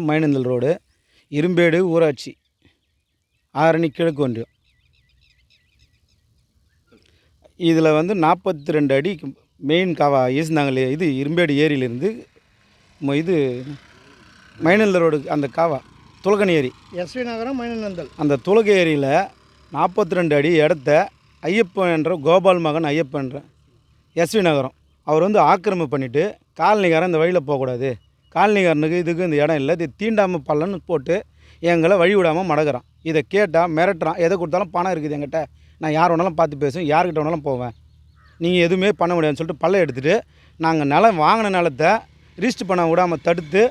மைனந்தல் road Irumbedu ஊராட்சி ஆரணி கிழக்கு ஒன்றியம். இதில் வந்து நாற்பத்தி ரெண்டு அடி மெயின் காவா ஈசந்தாங்கல் இது இரும்பேடு ஏரியிலேருந்து இது மைனந்தல் ரோடு அந்த காவா துலகனி ஏரி. எஸ்வி நகரம் மைனநந்தல் அந்த துலக ஏரியில் நாற்பத்தி ரெண்டு அடி இடத்த ஐயப்பன் என்ற கோபால் மகன் ஐயப்பன் என்ற எஸ்வி நகரம். அவர் வந்து ஆக்கிரமிப்பு பண்ணிவிட்டு காலனிக்காரன் இந்த வழியில் போகக்கூடாது. காலனிகாரனுக்கு இதுக்கு இந்த இடம் இல்லை. இது தீண்டாமல் பள்ளன்னு போட்டு எங்களை வழி விடாமல் மடக்குறான். இதை கேட்டால் மிரட்டுறான். எதை கொடுத்தாலும் பணம் இருக்குது என்கிட்ட. நான் யார் வேணாலும் பார்த்து பேசுவேன். யார்கிட்ட வேணாலும் போவேன். நீங்கள் எதுவுமே பண்ண முடியாதுன்னு சொல்லிட்டு பல்ல எடுத்துகிட்டு நாங்கள் நிலம் வாங்கின நிலத்தை ரிஜிஸ்டர் பண்ண விடாமல் தடுத்து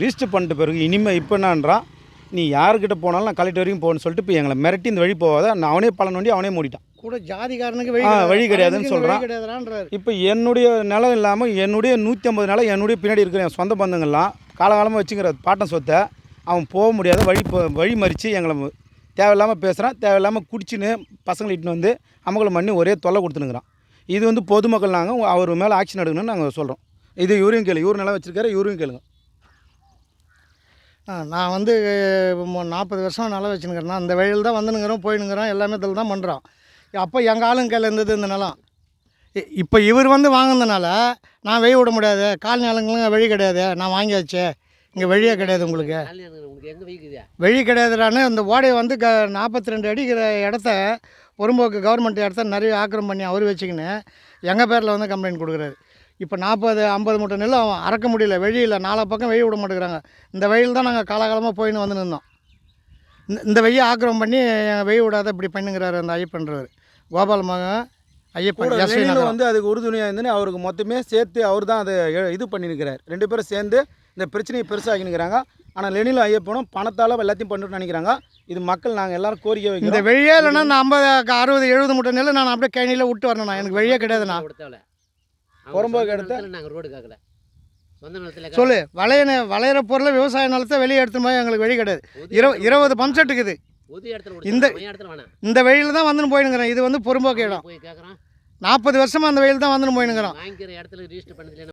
ரிஜிஸ்டர் பண்ணிட்ட பிறகு இனிமேல் இப்போ என்னன்றான்? நீ யார்கிட்ட போனாலும் நான் கலெக்டர் வரைக்கும் போகணும்னு சொல்லிட்டு இப்போ எங்களை மிரட்டி இந்த வழி போகாத. நான் அவனே பலன் வண்டி அவனே மூடிட்டான். கூட ஜாதிகாரனுக்கு ஆ, வழி கிடையாதுன்னு. வழி கிடையாதுன்றாரு. இப்போ என்னுடைய நிலம் இல்லாமல் என்னுடைய நூற்றி ஐம்பது நிலம் என்னுடைய பின்னாடி இருக்கிற என் சொந்த பந்தங்கள்லாம் காலகாலமாக வச்சுக்கிற பாட்டன் சொத்தை அவன் போக முடியாத வழி போ- வழி மறித்து எங்களை தேவையில்லாமல் பேசுகிறான் தேவையில்லாமல் குடிச்சின்னு பசங்களை இட்டுன்னு வந்து அமகலம் பண்ணி ஒரே தொல்லை கொடுத்துனுக்குறான் இது வந்து பொதுமக்கள் நாங்கள் அவர் மேலே ஆக்ஷன் எடுக்கணும்னு நாங்கள் சொல்கிறோம் இது இவரையும் கேளு. இவர் நிலம் வச்சிருக்காரு இவரையும் கேளுங்க. நான் வந்து நாற்பது வருஷம் நிலம் வச்சுனுக்கிறேன் அந்த வழியில் தான் வந்துனுங்கிறோம் போயினுங்கிறோம் எல்லாமே இதில் தான் பண்ணுறோம் அப்போ எங்கள் ஆளுங்க கையில் இருந்தது இந்த நிலம். இப்போ இவர் வந்து வாங்கினதுனால நான் வெளிய விட முடியாது. காலனி ஆளுங்களும் வழி கிடையாது. நான் வாங்கியாச்சு இங்கே வழியே கிடையாது உங்களுக்கு. வழி கிடையாதுடான்னு இந்த ஓடையை வந்து க நாற்பத்தி ரெண்டு அடிக்கிற இடத்த பொறும்போக்கு கவர்மெண்ட் இடத்த நிறைய ஆக்கிரம் பண்ணி அவர் வச்சுக்கின்னு எங்கள் பேரில் வந்து கம்ப்ளைண்ட் கொடுக்குறாரு. இப்போ நாற்பது ஐம்பது மூட்டை நெல் அவன் அறக்க முடியல வெளியில் நாலா பக்கம் வெளிய விட மாட்டேங்கிறாங்க. இந்த வெயில் தான் நாங்கள் காலகாலமாக போயின்னு வந்து நின்றோம் இந்த- இந்த வெய்யை ஆக்கிரம் பண்ணி வெயில் விடாத இப்படி பண்ணுங்கிறாரு அந்த ஐயப்பன்றவர். கோபால் மகன் ஐயப்பன் வந்து அதுக்கு உறுதுணையாக இருந்துன்னு அவருக்கு மொத்தமே சேர்த்து அவர் தான் அதை எ- இது பண்ணியிருக்கிறார் ரெண்டு பேரும் சேர்ந்து இந்த பிரச்சனையை பெருசாகினுக்கிறாங்க ஆனால் லெனிலும் ஐயப்பனும் பணத்தால் எல்லாத்தையும் பண்ணிட்டு நினைக்கிறாங்க. இது மக்கள் நாங்கள் எல்லாரும் கோரிக்கை இந்த வைக்கிறோம் வெளியே இல்லைன்னா இந்த ஐம்பது அறுபது எழுபது மூட்டை நெல் நான் அப்படியே கேணியில் விட்டு வரணும் எனக்கு வழியே கிடையாதுண்ணா. கொடுத்தால புறம்போக்கு இடத்த- நாங்கள் ரோடு கேட்கல சொந்த நிலத்தில் சொல்லு வளையன வளையிற பொருளை விவசாய நிலத்தை வெளியே எடுத்து போய் எங்களுக்கு வழி கிடையாது. இரு இருபது பம்ப் செட் இருக்குது இந்த- இந்த வெயில் தான் வந்துன்னு போயினுங்கிறேன். இது வந்து பொறும்போக்கு இடம். நாற்பது வருஷமாக அந்த வெயில் தான் வந்துன்னு போயினுங்கிறோம்